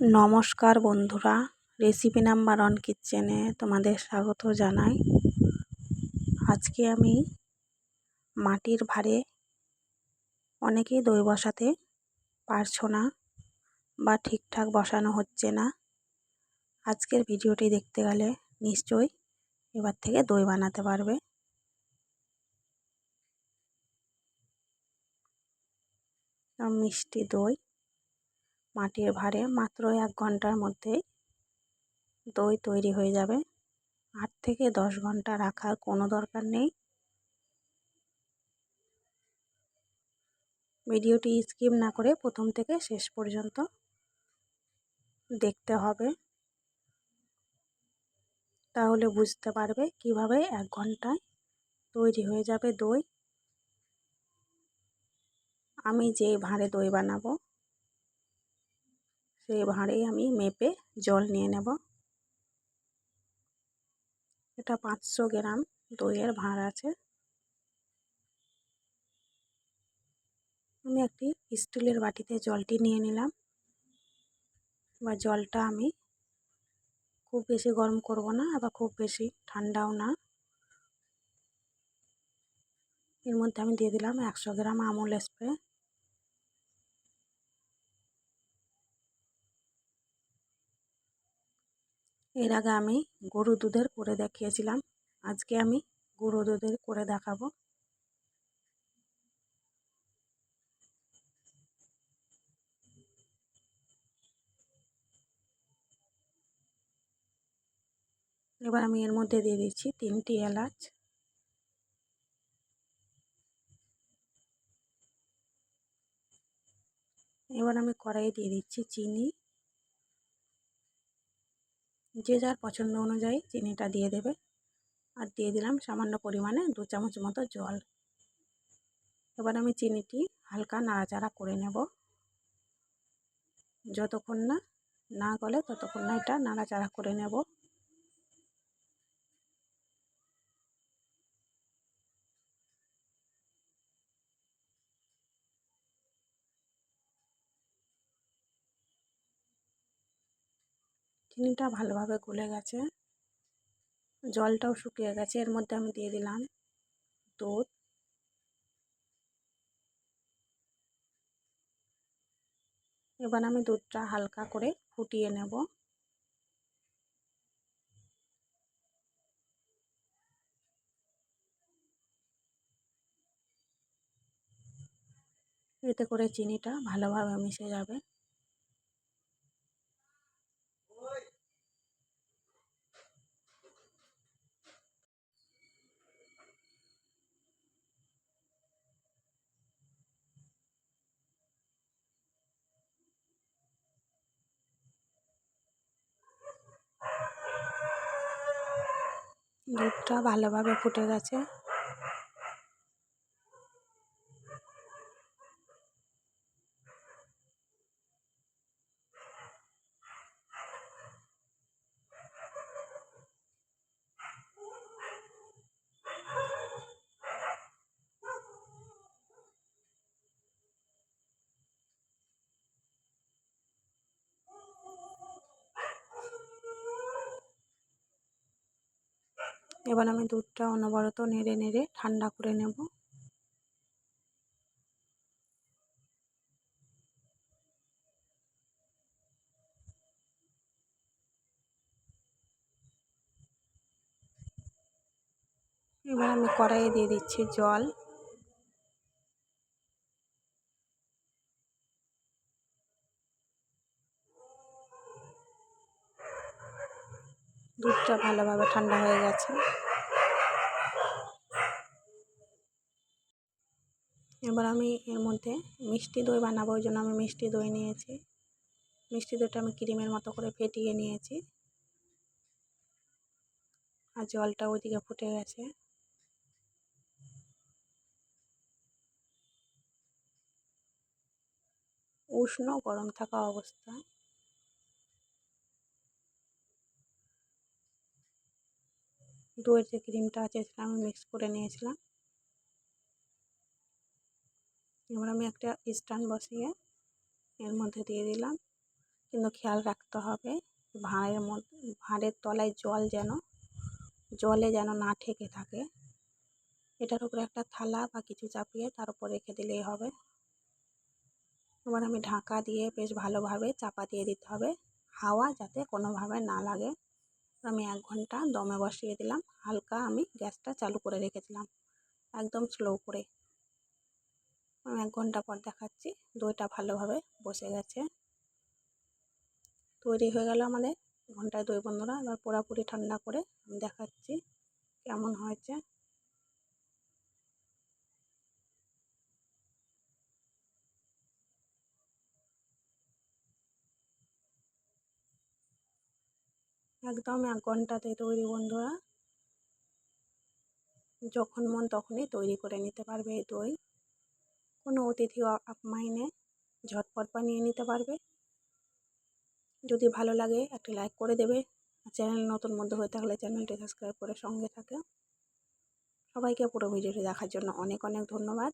নমস্কার বন্ধুরা recipe number one কিচেনে তোমাদের স্বাগত জানাই। আজকে আমি মাটির ভারে অনেকেই দই বসাতে পারছ না বা ঠিকঠাক বসানো হচ্ছে না। আজকের ভিডিওটি দেখতে গেলে নিশ্চয়ই এবার থেকে দই বানাতে পারবে। মিষ্টি দই। মাটির ভাঁড়ে মাত্র এক ঘণ্টার মধ্যে দই তৈরি হয়ে যাবে। আট থেকে দশ ঘণ্টা রাখার কোনো দরকার নেই। ভিডিওটি স্কিপ না করে প্রথম থেকে শেষ পর্যন্ত দেখতে হবে। তাহলে বুঝতে পারবে কীভাবে এক ঘন্টায় তৈরি হয়ে যাবে দই। আমি যে ভাঁড়ে দই বানাবো সেই ভাঁড়েই আমি মেপে জল নিয়ে নেব। এটা পাঁচশো গ্রাম দইয়ের ভাঁড় আছে। আমি একটি স্টিলের বাটিতে জলটি নিয়ে নিলাম। বা জলটা আমি খুব বেশি গরম করব না আবার খুব বেশি ঠান্ডাও না। এর মধ্যে আমি দিয়ে দিলাম একশো গ্রাম আমুল স্প্রে। এর আগে আমি গরু দুধের করে দেখিয়েছিলাম। আজকে আমি গরু দুধের করে দেখাবো। এবার আমি এর মধ্যে দিয়ে দিচ্ছি তিনটি এলাচ। এবার আমি কড়াইয়ে দিয়ে দিচ্ছি চিনি। যে যার পছন্দ অনুযায়ী চিনিটা দিয়ে দেবে। আর দিয়ে দিলাম সামান্য পরিমাণে দু চামচ মতো জল। এবার আমি চিনিটি হালকা নাড়াচাড়া করে নেব। যতক্ষণ না না গলে ততক্ষণ না এটা নাড়াচাড়া করে নেব। চিনিটা ভালোভাবে গলে গেছে। জলটাও শুকিয়ে গেছে, এর মধ্যে আমি দিয়ে দিলাম দুধ। এবার আমি দুধটা হালকা করে ফুটিয়ে নেব। এতে করে চিনিটা ভালোভাবে মিশে যাবে। দুধটা ভালোভাবে ফুটে গেছে। এবার আমি দুধটা অনবরত নেড়ে নেড়ে ঠান্ডা করে নেব। এবার আমি কড়াইয়ে দিয়ে দিচ্ছি জল। দুধটা ভালোভাবে ঠান্ডা হয়ে গেছে। এবার আমি এর মধ্যে মিষ্টি দই বানাবো, ওই জন্য আমি মিষ্টি দই নিয়েছি। মিষ্টি দইটা আমি ক্রিমের মতো করে ফেটিয়ে নিয়েছি। আর জলটা ওইদিকে ফুটে গেছে। উষ্ণ গরম থাকা অবস্থায় দইয়ের যে ক্রিমটা আছে, সেটা আমি মিক্স করে নিয়েছিলাম। এবার আমি একটা স্ট্যান্ড বসিয়ে এর মধ্যে দিয়ে দিলাম। কিন্তু খেয়াল রাখতে হবে, ভাঁড়ের মধ্যে ভাঁড়ের তলায় জল যেন, জলে যেন না ঠেকে থাকে। এটার উপরে একটা থালা বা কিছু চাপিয়ে তার উপর রেখে দিলেই হবে। এবার আমি ঢাকা দিয়ে বেশ ভালোভাবে চাপা দিয়ে দিতে হবে। হাওয়া যাতে কোনোভাবে না লাগে। আমি এক ঘণ্টা দমে বসিয়ে দিলাম। হালকা আমি গ্যাসটা চালু করে রেখেছিলাম, একদম স্লো করে। আমি এক ঘণ্টা পর দেখাচ্ছি, দইটা ভালোভাবে বসে গেছে। তৈরি হয়ে গেল আমাদের ঘন্টায় দই বন্ধুরা। এবার পুরোপুরি ঠান্ডা করে আমি দেখাচ্ছি কেমন হয়েছে। একদম এক ঘন্টাতে তৈরি বন্ধুরা। যখন মন তখনই তৈরি করে নিতে পারবে এই দই। কোনো অতিথি আপ্যায়নে ঝটপট বানিয়ে নিতে পারবে। যদি ভালো লাগে একটি লাইক করে দেবে। আর চ্যানেল নতুন মধ্যে হয়ে থাকলে চ্যানেলটি সাবস্ক্রাইব করে সঙ্গে থাকে। সবাইকে পুরো ভিডিওটি দেখার জন্য অনেক অনেক ধন্যবাদ।